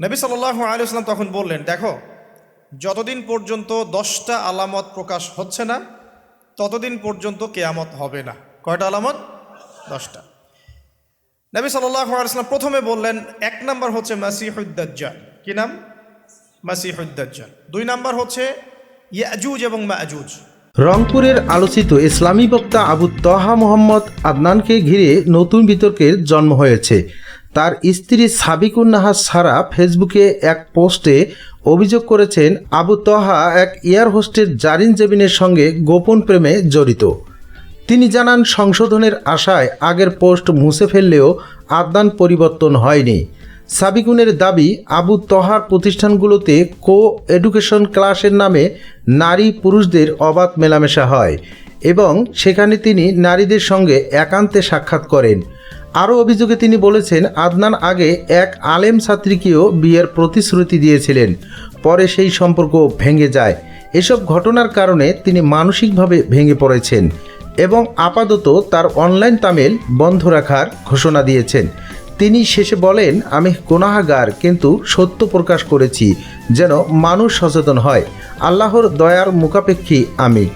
নবী সাল্লাহ আলিয়াল্লাম তখন বললেন, দেখো, যতদিন পর্যন্ত দশটা আলামত প্রকাশ হচ্ছে না, ততদিন পর্যন্ত কেয়ামত হবে না। কয়টা আলামত? দশটা। নবী সাল্লাহ আলিয়াল্লাম প্রথমে বললেন, এক নাম্বার হচ্ছে মাসিহুদ্দাজ্জাল কি নাম? মাসিহুদ্দাজ্জাল দুই নাম্বার হচ্ছে ইয়াজুজ এবং মাজুজ। রংপুরের আলোচিত ইসলামী বক্তা আবু তহা মোহাম্মদ আদনানকে ঘিরে নতুন বিতর্কের জন্ম হয়েছে। তার স্ত্রী সাবিকুন্নাহার সারা ফেসবুকে এক পোস্টে অভিযোগ করেছেন, আবু তহা এক এয়ার হোস্টের জারিন জেবিনের সঙ্গে গোপন প্রেমে জড়িত। তিনি জানান, সংশোধনের আশায় আগের পোস্ট মুছে ফেললেও আদনান পরিবর্তন হয়নি। সাবিকুনের দাবি, আবু তহার প্রতিষ্ঠানগুলোতে কো এডুকেশন ক্লাসের নামে নারী পুরুষদের অবাধ মেলামেশা হয় এবং সেখানে তিনি নারীদের সঙ্গে একান্তে সাক্ষাৎ করেন। আরও অভিযোগে তিনি বলেছেন, আদনান আগে এক আলেম ছাত্রীকেও বিয়ের প্রতিশ্রুতি দিয়েছিলেন। পরে সেই সম্পর্ক ভেঙে যায়। এসব ঘটনার কারণে তিনি মানসিকভাবে ভেঙে পড়েছেন এবং আপাতত তার অনলাইন তামিল বন্ধ রাখার ঘোষণা দিয়েছেন। তিনি শেষে বলেন, আমি গুনাহাগার, কিন্তু সত্য প্রকাশ করেছি, যেন মানুষ সচেতন হয়। আল্লাহর দয়ার মুখাপেক্ষী আমি।